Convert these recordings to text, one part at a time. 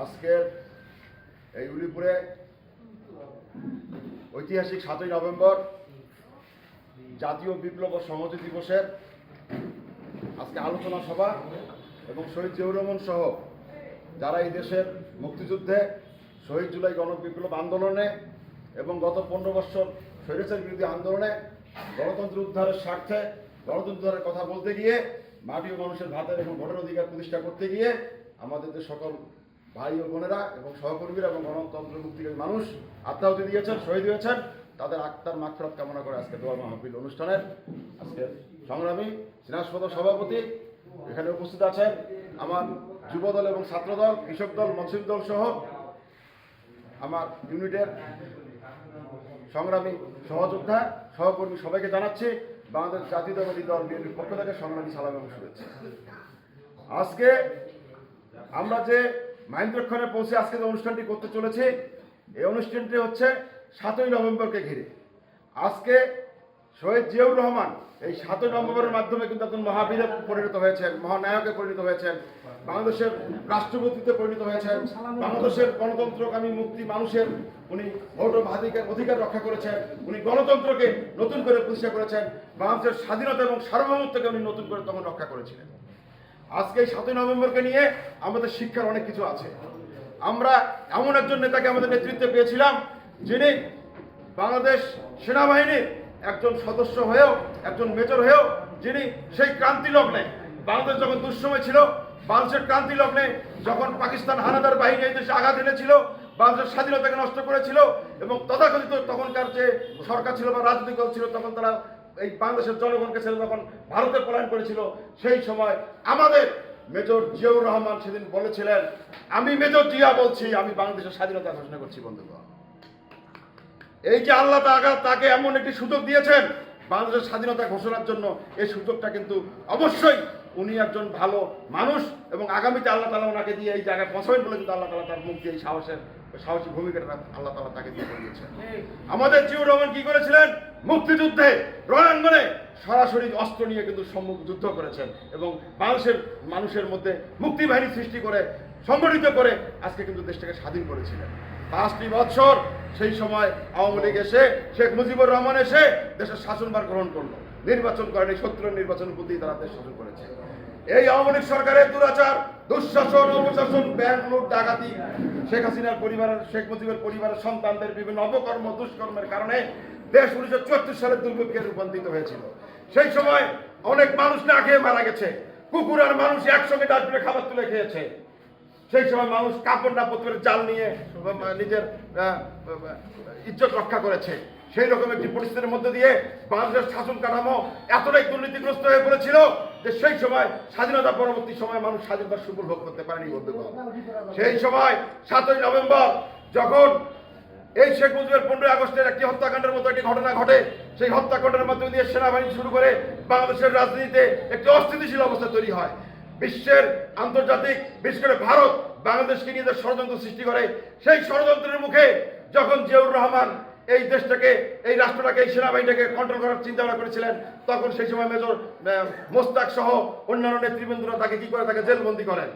আজকের এই উলিপুরে ঐতিহাসিক সাতই নভেম্বর জাতীয় বিপ্লব ও সংহতি দিবসের আজকে আলোচনা সভা এবং শহীদ জিয়াউর রহমান সহ যারা এই দেশের মুক্তিযুদ্ধে শহীদ জুলাই গণবিপ্লব আন্দোলনে এবং গত পনেরো বছর স্বৈরাচার বিরোধী আন্দোলনে গণতন্ত্র উদ্ধারের স্বার্থে গণতন্ত্র উদ্ধারের কথা বলতে গিয়ে মাটি ও মানুষের ভাতের এবং ভোটের অধিকার প্রতিষ্ঠা করতে গিয়ে আমাদের যে সকল ভাই ও বোনেরা এবং সহকর্মীরা এবং গণতন্ত্র মুক্তিকামী মানুষ আত্মাহুতি দিয়েছেন, শহীদ হয়েছেন। তাদের আত্মার মাত্রাত কামনা করে আজকে দোয়া মাহফিল অনুষ্ঠানের আজকে সংগ্রামী সিনাসপদ সভাপতি এখানে উপস্থিত আছেন আমার যুবদল এবং ছাত্রদল, কৃষক দল, মৎস্য দল সহ আমার ইউনিটের সংগ্রামী সহযোদ্ধা, সহকর্মী সবাইকে জানাচ্ছি, বাংলাদেশ জাতীয়তাবাদী দল বিএনপির পক্ষ থেকে সংগ্রামী সালাম এবং শুভেচ্ছা। আজকে আমরা যে মাইন্দ্রক্ষণে পৌঁছে আজকে যে অনুষ্ঠানটি করতে চলেছে, এই অনুষ্ঠানটি হচ্ছে সাতই নভেম্বরকে ঘিরে। আজকে শহীদ জিয়াউর রহমান এই সাতই নভেম্বরের মাধ্যমে কিন্তু একজন মহাবীরে পরিণত হয়েছেন মহানায়কে পরিণত হয়েছেন, বাংলাদেশের রাষ্ট্রপতিতে পরিণত হয়েছেন, বাংলাদেশের গণতন্ত্রকামী মুক্তি মানুষের, উনি ভোট অধিকার অধিকার রক্ষা করেছেন, উনি গণতন্ত্রকে নতুন করে প্রতিষ্ঠা করেছেন, বাংলাদেশের স্বাধীনতা এবং সার্বভৌমত্বকে উনি নতুন করে তখন রক্ষা করেছিলেন। আজকে সাতই নভেম্বরকে নিয়ে আমাদের শিক্ষার অনেক কিছু আছে। আমরা এমন একজন নেতাকে আমাদের নেতৃত্বে পেয়েছিলাম, যিনি বাংলাদেশ সেনাবাহিনীর একজন সদস্য হয়েও, একজন মেজর হয়েও, যিনি সেই ক্রান্তি লগ্নে, বাংলাদেশ যখন দুঃসময় ছিল, বাংলাদেশের ক্রান্তি লগ্নে যখন পাকিস্তান হানাদার বাহিনী এই দেশে আঘাত এনেছিল, বাংলাদেশের স্বাধীনতাকে নষ্ট করেছিল এবং তথাকথিত তখনকার যে সরকার ছিল বা রাজনৈতিক দল ছিল, তখন তারা এই বাংলাদেশের জনগণকে ছেড়ে যখন ভারতে পলায়ন করেছিল, সেই সময় আমাদের মেজর জিয়াউর রহমান সেদিন বলেছিলেন, আমি মেজর জিয়া বলছি, আমি বাংলাদেশের স্বাধীনতা ঘোষণা করছি, বন্ধুগণ। এই যে আল্লাহ তাকে এমন একটি সুযোগ দিয়েছেন, বাংলাদেশের স্বাধীনতা ঘোষণার জন্য এই সুযোগটা কিন্তু অবশ্যই উনি একজন ভালো মানুষ এবং আগামীতে আল্লাহ তালা ওনাকে দিয়ে এই জায়গায় পৌঁছাবেন বলে কিন্তু আল্লাহ তালা তার মুখ দিয়ে এই সাহসের, সাহসী ভূমিকাটা আল্লাহ তালা তাকে দিয়ে দিয়েছেন। আমাদের জিয়াউর রহমান কি করেছিলেন? মুক্তিযুদ্ধে রণাঙ্গনে সরাসরি অস্ত্র নিয়ে কিন্তু সম্মুখ যুদ্ধ করেছেন এবং মানুষের মানুষের মধ্যে মুক্তি বাহিনী সৃষ্টি করে, সংগঠিত করে আজকে কিন্তু দেশটাকে স্বাধীন করেছিলেন। পাঁচটি বছর সেই সময় আওয়ামী লীগ এসে, শেখ মুজিবুর রহমান এসে দেশের শাসনভার গ্রহণ করল। নির্বাচন করেন এই সত্তর নির্বাচন প্রতি তারা দেশ শাসন করেছে। এই আওয়ামী লীগ সরকারের দুরাচার, দুঃশাসন, অপশাসন, ব্যাংক লুট, ডাকাতি, শেখ হাসিনার পরিবারের, শেখ মুজিবের পরিবারের সন্তানদের বিভিন্ন অপকর্ম, দুষ্কর্মের কারণে দেশ উনিশশো চুয়াত্তর সালের দুর্ভিক্ষে রূপান্তরিত হয়েছিল। সেই সময় অনেক মানুষ না খেয়ে মারা গেছে। কুকুর আর মানুষ একসঙ্গে ডাস্টবিনে খাবার তুলে খেয়েছে। সেই সময় মানুষ কাপড় নাপড় করে জাল নিয়ে, নিজের ইজ্জত রক্ষা করেছে। সেই রকম একটি পরিস্থিতির মধ্যে দিয়ে বাংলাদেশের শাসন কাঠামো এতটাই দুর্নীতিগ্রস্ত হয়ে পড়েছিল যে সেই সময় স্বাধীনতা পরবর্তী সময় মানুষ স্বাধীনতার সুফল ভোগ করতে পারেনি, বন্ধুগণ। সেই সময় সাতই নভেম্বর যখন এই শেখ মুজিবের পনেরোই আগস্টের একটি হত্যাকাণ্ডের মতো একটি ঘটনা ঘটে, সেই হত্যাকাণ্ডের মাধ্যমে দিয়ে সেনাবাহিনী শুরু করে বাংলাদেশের রাজনীতিতে একটি অস্থিতিশীল অবস্থা তৈরি হয়। বিশ্বের আন্তর্জাতিক, বিশেষ করে ভারত, বাংলাদেশকে নিয়ে যে ষড়যন্ত্র সৃষ্টি করে, সেই ষড়যন্ত্রের মুখে যখন জিয়াউর রহমান এই দেশটাকে, এই রাষ্ট্রটাকে, এই সেনাবাহিনীটাকে কন্ট্রোল করার চিন্তা ভাবনা করেছিলেন, তখন সেই সময় মেজর মোস্তাক সহ অন্যান্য নেতৃবৃন্দরা তাকে কি করে? তাকে জেলবন্দি করেন।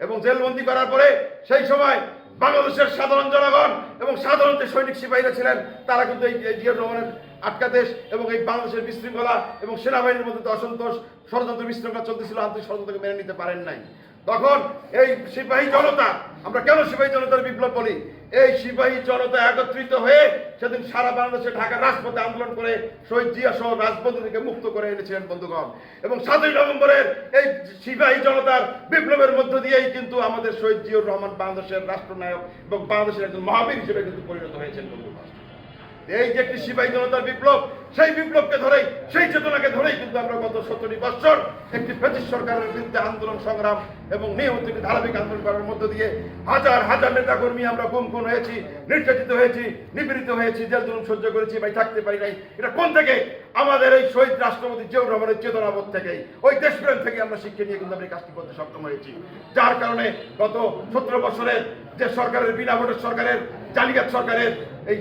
এবং জেলবন্দি করার পরে সেই সময় বাংলাদেশের সাধারণ জনগণ এবং সাধারণ যে সৈনিক সিপাহীরা ছিলেন, তারা কিন্তু এই জিয়াউর রহমানের আটকা দেশ এবং এই বাংলাদেশের বিশৃঙ্খলা এবং সেনাবাহিনীর মধ্যে অসন্তোষ, ষড়যন্ত্র বিশৃঙ্খলা চলতেছিল, আন্তরিক ষড়যন্ত্রকে মেনে নিতে পারেন নাই। তখন এই সিপাহী জনতা, আমরা কেন সিপাহী জনতার বিপ্লব বলি? এই সিপাহী জনতা একত্রিত হয়ে সেদিন সারা বাংলাদেশে ঢাকা রাজপথে আন্দোলন করে শহীদ জিয়া সহ রাজবন্দীকে মুক্ত করে এনেছিলেন বন্ধুগণ। এবং সাতই নভেম্বরের এই সিপাহী জনতার বিপ্লবের মধ্য দিয়েই কিন্তু আমাদের শহীদ জিয়াউর রহমান বাংলাদেশের রাষ্ট্রনায়ক এবং বাংলাদেশের একজন মহাবীর হিসেবে কিন্তু পরিণত হয়েছেন বন্ধুগণ। এই যে একটি সিপাহী জনতার বিপ্লব, সেই বিপ্লবকে ধরেই, সেই চেতনাকে ধরেই কিন্তু আমরা গত সত্তরটি বছর একটি ব্রিটিশ সরকারের বিরুদ্ধে আন্দোলন, সংগ্রাম এবং নিয়মিত একটি ধারাবাহিক আন্দোলন করার মধ্য দিয়ে হাজার হাজার নেতা কর্মী আমরা গুম খুন হয়েছি, নির্যাতিত হয়েছি, নিপীড়িত হয়েছি, জেল জুলুম সহ্য করেছি, ভাই, থাকতে পারি নাই। এটা কোন থেকে? আমাদের এই শহীদ রাষ্ট্রপতি জিয়াউর রহমানের চেতনাবোধ থেকে ওই দেশপ্রেম থেকে আমরা শিক্ষা নিয়ে কিন্তু আমরা কাজটি করতে সক্ষম হয়েছি। যার কারণে গত সতেরো বছরের যে সরকারের বিনা ভোটের সরকারের জালিয়াত সরকারের এই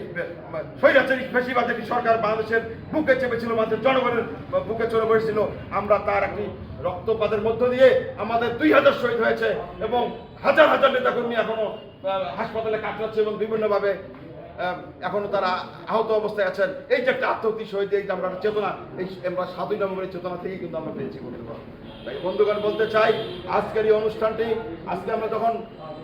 স্বৈরাচারী ফেসিবাদ একটি সরকার বাংলাদেশের বুকে চেপেছিল, মাত্র জনগণের বুকে চলে বসেছিল, আমরা তার একটি রক্তপাতের মধ্য দিয়ে আমাদের দুই হাজার শহীদ হয়েছে এবং হাজার হাজার নেতাকর্মী এখনও হাসপাতালে কাটাচ্ছে এবং বিভিন্নভাবে এখনও তারা আহত অবস্থায় আছেন। এই যে একটা আত্মহত্যা শহীদ, এই আমরা চেতনা, এই আমরা সাতই নভেম্বরের চেতনা থেকেই কিন্তু আমরা পেয়েছি তাই বন্ধুগণ বলতে চাই, আজকের এই অনুষ্ঠানটি, আজকে আমরা যখন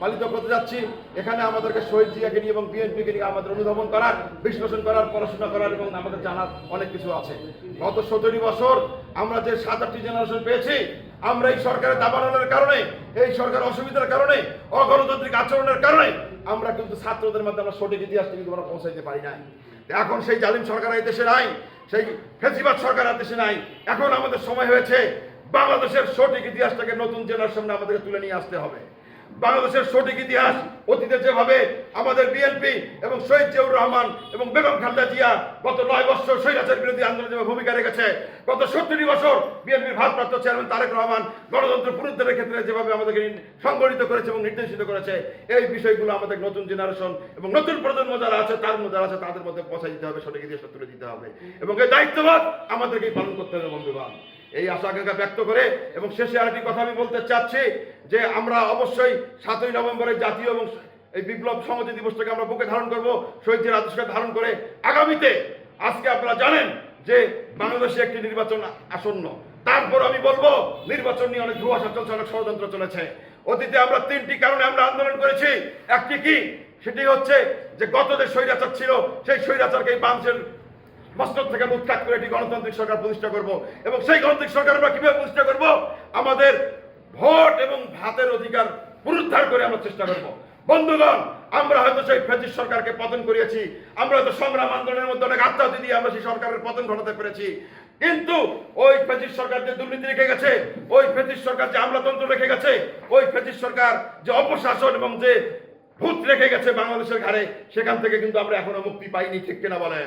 পালিত করতে যাচ্ছি। এখানে আমাদেরকে শহীদ জিয়াকে নিয়ে এবং বিএনপিকে নিয়ে আমাদের অনুধাবন করার, বিশ্লেষণ করার, পড়াশোনা করার এবং আমাদের জানার অনেক কিছু আছে। গত সতেরো বছর আমরা যে সাত আটটি জেনারেশন পেয়েছি, আমরা এই সরকারের দাবানলের কারণে, এই সরকার অসুবিধার কারণে, অগণতান্ত্রিক আচরণের কারণে আমরা কিন্তু ছাত্রদের মধ্যে আমরা সঠিক ইতিহাসটা কিন্তু আমরা পৌঁছাইতে পারি নাই। এখন সেই জালিম সরকার এই দেশে নাই, সেই ফেসিবাদ সরকার আর দেশে নাই। এখন আমাদের সময় হয়েছে বাংলাদেশের সঠিক ইতিহাসটাকে নতুন জেনার সামনে আমাদেরকে তুলে নিয়ে আসতে হবে। বাংলাদেশের সঠিক ইতিহাস, অতীতে যেভাবে আমাদের বিএনপি এবং শহীদ জিয়াউর রহমান এবং বেগম খালেদা জিয়া গত নয় বছর স্বৈরাচার বিরোধী আন্দোলনে ভূমিকা রেখেছে, গত সত্তরটি বছর বিএনপির ভারপ্রাপ্ত চেয়ারম্যান তারেক রহমান গণতন্ত্র পুনরুদ্ধারের ক্ষেত্রে যেভাবে আমাদেরকে সংগঠিত করেছে এবং নির্দেশিত করেছে, এই বিষয়গুলো আমাদের নতুন জেনারেশন এবং নতুন প্রজন্ম যারা আছে, তার মধ্যে আছে, তাদের মধ্যে পৌঁছে দিতে হবে, সঠিক ইতিহাস তুলে দিতে হবে। এবং এই দায়িত্ববোধ আমাদেরকেই পালন করতে হবে, বন্ধুগণ। এই আশা আকাঙ্ক্ষা ব্যক্ত করে এবং শেষে আরেকটি কথা আমি বলতে চাচ্ছি যে আমরা অবশ্যই সাতই নভেম্বরের জাতীয় এবং এই বিপ্লব সংহতি দিবসটাকে আমরা বুকে ধারণ করব শহীদের আদর্শকে ধারণ করে। আগামীতে আজকে আপনারা জানেন যে বাংলাদেশে একটি নির্বাচন আসন্ন। তারপর আমি বলব, নির্বাচন নিয়ে অনেক ধোঁয়াশা চলছে, অনেক ষড়যন্ত্র চলেছে। অতীতে আমরা তিনটি কারণে আমরা আন্দোলন করেছি। একটি কি? সেটি হচ্ছে যে গত যে স্বৈরাচার ছিল, সেই স্বৈরাচারকে এই মস্তক থেকে উৎখাত করে একটি গণতান্ত্রিক সরকার প্রতিষ্ঠা করব এবং সেই গণতান্ত্রিক সরকার আমরা কীভাবে প্রতিষ্ঠা করব? আমাদের ভোট এবং ভাতের অধিকার পুনরুদ্ধার করে আমরা চেষ্টা করব। বন্ধুগণ, আমরা হয়তো সেই ফেজিস সরকারকে পতন করিয়েছি, আমরা হয়তো সংগ্রাম আন্দোলনের মধ্যে অনেক আত্মাহতি দিয়ে আমরা সেই সরকারের পতন ঘটাতে পেরেছি। কিন্তু ওই ফেজিস সরকার যে দুর্নীতি রেখে গেছে, ওই ফেজিস সরকার যে আমলাতন্ত্র রেখে গেছে, ওই ফেজিস সরকার যে অপশাসন এবং যে ভূত রেখে গেছে বাংলাদেশের ঘাড়ে সেখান থেকে কিন্তু আমরা এখনও মুক্তি পাইনি ঠিক কিনা বলেন?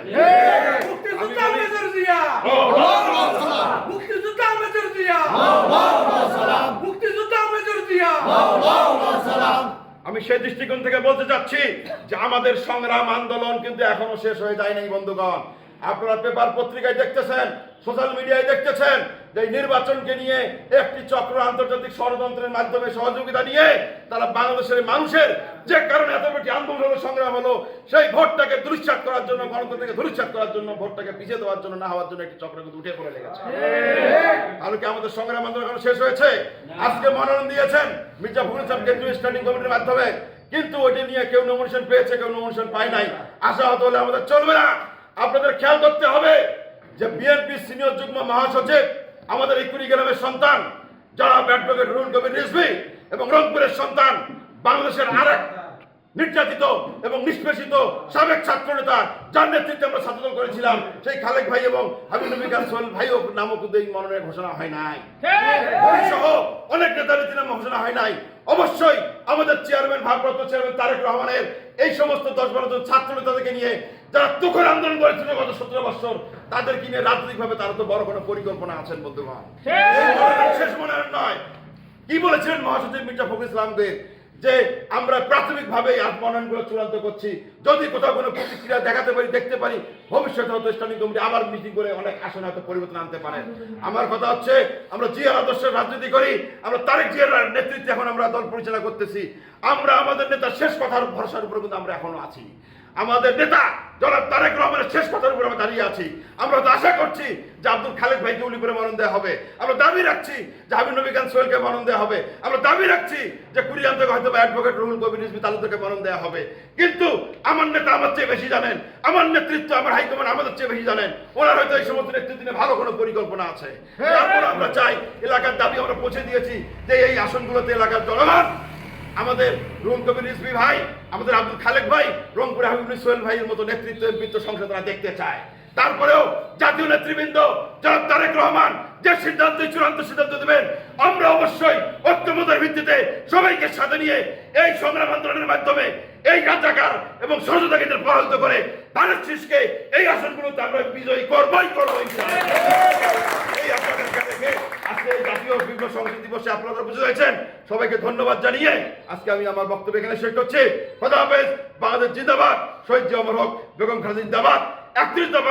আমি সেই দৃষ্টিকোণ থেকে বলতে চাচ্ছি যে আমাদের সংগ্রাম আন্দোলন কিন্তু এখনও শেষ হয়ে যায়নি নাই বন্ধুগণ। আপনারা পেপার পত্রিকায় দেখতেছেন, সোশ্যাল মিডিয়ায় দেখতেছেন যে নির্বাচনকে নিয়ে একটি চক্র আন্তর্জাতিক ষড়যন্ত্রের মাধ্যমে সহযোগিতা নিয়ে তারা বাংলাদেশের মানুষের যে কারণে এত বেশি আন্দোলন হলো, সংগ্রাম হলো, সেই ভোটটাকে দুরিচ্ছাদ করার জন্য, গণতন্ত্রকে দুরিচ্ছাদ করার জন্য, ভোটটাকে পিছিয়ে দেওয়ার জন্য, না হওয়ার জন্য একটি চক্র কিন্তু উঠে পড়ে লেগেছে। তাহলে কি আমাদের সংগ্রাম আন্দোলন এখন শেষ হয়েছে? আজকে মনোনয়ন দিয়েছেন মির্জা ফখরুল ইসলাম কেন্দ্রীয় স্ট্যান্ডিং কমিটির মাধ্যমে, কিন্তু ওইটি নিয়ে কেউ নমিনেশন পেয়েছে, কেউ নমিনেশন পায় নাই। আশা হতে হলে আমাদের চলবে না। আপনাদের খেয়াল করতে হবে যে বিএনপি সিনিয়র যুগ্ম মহাসচিব আমাদের এই কুড়িগ্রামের সন্তান, যারা অ্যাডভোকেট রুল কবির রিজভি এবং রংপুরের সন্তান, বাংলাদেশের আরেক নির্যাতিত এবং নিষ্পেষিত সাবেক ছাত্র নেতা যার নেতৃত্বে আমরা ছাত্রদল করেছিলাম সেই খালেক ভাই এবং হাবিব নবী সোহেল ভাইও নামক কিন্তু এই মনোনয়ন ঘোষণা হয় নাই। সহ অনেক নেতা নেত্রী নাম ঘোষণা হয় নাই। অবশ্যই আমাদের চেয়ারম্যান ভারপ্রাপ্ত চেয়ারম্যান তারেক রহমানের এই সমস্ত দশ বারো জন ছাত্র নেতাদেরকে নিয়ে যারা তুখর আন্দোলন করেছিল গত সতেরো বছর তাদেরকে নিয়ে রাজনৈতিকভাবে তারা তো বড় কোনো পরিকল্পনা আছেন বন্ধুগণ শেষ মনে নয়। কি বলেছিলেন মহাসচিব মির্জা ফখরুল ইসলামদের যে আমরা প্রাথমিকভাবে মনোনয়নগুলো চূড়ান্ত করছি। যদি কোথাও কোনো প্রতিক্রিয়া দেখাতে পারি, দেখতে পারি, ভবিষ্যতে হয়তো স্ট্যান্ডিং কমিটি আবার মিটিং করে অনেক আসনে হয়তো পরিবর্তন আনতে পারে। আমার কথা হচ্ছে, আমরা জিয়ার আদর্শের রাজনীতি করি, আমরা তারেক জিয়ার নেতৃত্বে এখন আমরা দল পরিচালনা করতেছি। আমরা আমাদের নেতা শেষ কথার ভরসার উপর কিন্তু আমরা এখনও আছি। আমাদের নেতা জনাব তারেক রহমানের শেষ কথার উপর আমরা দাঁড়িয়ে আছি। আমরা তো আশা করছি যে আব্দুল খালেদ ভাইকে উলি করে মরণ দেওয়া হবে। আমরা দাবি রাখছি যে হাবিব নবী খান সোহেলকে মরণ দেওয়া হবে। আমরা দাবি রাখছি যে কুড়িয়ান থেকে হয়তো অ্যাডভোকেট রুহুল কবির রিজভি তালুকদারকে মরণ দেওয়া হবে। কিন্তু আমার নেতা আমার চেয়ে বেশি জানেন। আমার নেতৃত্ব আমার হাইকমান্ড আমাদের চেয়ে বেশি জানেন। ওনার হয়তো এই সমস্ত নেতৃত্ব নিয়ে ভালো কোনো পরিকল্পনা আছে। তারপর আমরা চাই এলাকার দাবি আমরা পৌঁছে দিয়েছি যে এই আসনগুলোতে এলাকার জনগণ আমাদের রুম কবির রিজবি ভাই, আমাদের আব্দুল খালেক ভাই, রংপুর হাবিবুল সোহেল ভাইয়ের মতো নেতৃত্ব বৃত্ত সংসদ তারা দেখতে চায়। তারপরেও জাতীয় নেতৃবৃন্দ জনাব তারেক রহমান যে সিদ্ধান্ত, চূড়ান্ত সিদ্ধান্ত দেবেন, আমরা অবশ্যই ঐক্যমতের ভিত্তিতে সবাইকে সাথে নিয়ে এই সংগ্রাম আন্দোলনের মাধ্যমে এবং পরাজিত করে শীষকে এই আসনগুলোতে আমরা বিজয়ী করবই করব আমার বক্তব্য এখানে জিন্দাবাদ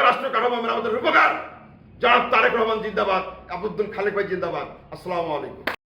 রাষ্ট্র আমাদের উপকার তারেক রহমান জিন্দাবাদ আবুদ্দুল খালেক ভাই জিন্দাবাদ। আসসালামু আলাইকুম।